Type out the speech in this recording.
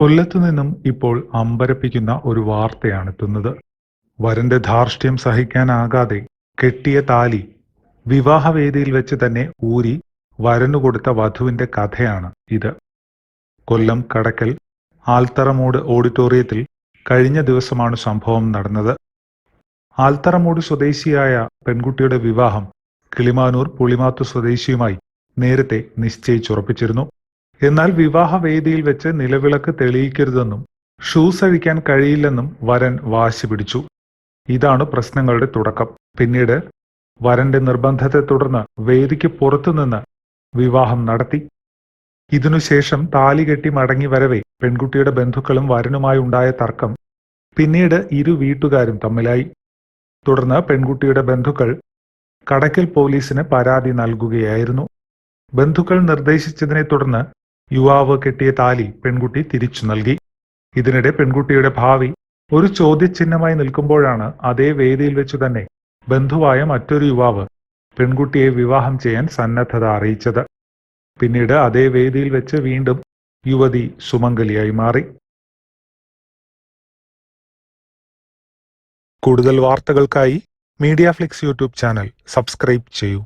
കൊല്ലത്തു നിന്നും ഇപ്പോൾ അമ്പരപ്പിക്കുന്ന ഒരു വാർത്തയാണ് എത്തുന്നത്. വരന്റെ ധാർഷ്ട്യം സഹിക്കാനാകാതെ കെട്ടിയ താലി വിവാഹവേദിയിൽ വെച്ച് തന്നെ ഊരി വരനു കൊടുത്ത വധുവിന്റെ കഥയാണ് ഇത്. കൊല്ലം കടക്കൽ ആൽത്തറമൂട് ഓഡിറ്റോറിയത്തിൽ കഴിഞ്ഞ ദിവസമാണ് സംഭവം നടന്നത്. ആൽത്തറമൂട് സ്വദേശിയായ പെൺകുട്ടിയുടെ വിവാഹം കിളിമാനൂർ പുളിമാത്തു സ്വദേശിയുമായി നേരത്തെ നിശ്ചയിച്ചുറപ്പിച്ചിരുന്നു. എന്നാൽ വിവാഹവേദിയിൽ വെച്ച് നിലവിളക്ക് തെളിയിക്കരുതെന്നും ഷൂസ് അഴിക്കാൻ കഴിയില്ലെന്നും വരൻ വാശി പിടിച്ചു. ഇതാണ് പ്രശ്നങ്ങളുടെ തുടക്കം. പിന്നീട് വരന്റെ നിർബന്ധത്തെ തുടർന്ന് വേദിക്ക് പുറത്തുനിന്ന് വിവാഹം നടത്തി. ഇതിനുശേഷം താലി കെട്ടി മടങ്ങി വരവേ പെൺകുട്ടിയുടെ ബന്ധുക്കളും വരനുമായി ഉണ്ടായ തർക്കം. പിന്നീട് ഇരു വീട്ടുകാരും തമ്മിലായി. തുടർന്ന് പെൺകുട്ടിയുടെ ബന്ധുക്കൾ കടക്കൽ പോലീസിന് പരാതി നൽകുകയായിരുന്നു. ബന്ധുക്കൾ നിർദ്ദേശിച്ചതിനെ തുടർന്ന് യുവാവ് കെട്ടിയ താലി പെൺകുട്ടി തിരിച്ചു നൽകി. ഇതിനിടെ പെൺകുട്ടിയുടെ ഭാവി ഒരു ചോദ്യചിഹ്നമായി നിൽക്കുമ്പോഴാണ് അതേ വേദിയിൽ വെച്ച് തന്നെ ബന്ധുവായ മറ്റൊരു യുവാവ് പെൺകുട്ടിയെ വിവാഹം ചെയ്യാൻ സന്നദ്ധത അറിയിച്ചത്. പിന്നീട് അതേ വേദിയിൽ വെച്ച് വീണ്ടും യുവതി സുമംഗലിയായി മാറി. കൂടുതൽ വാർത്തകൾക്കായി media flix YouTube channel subscribe ചെയ്യൂ.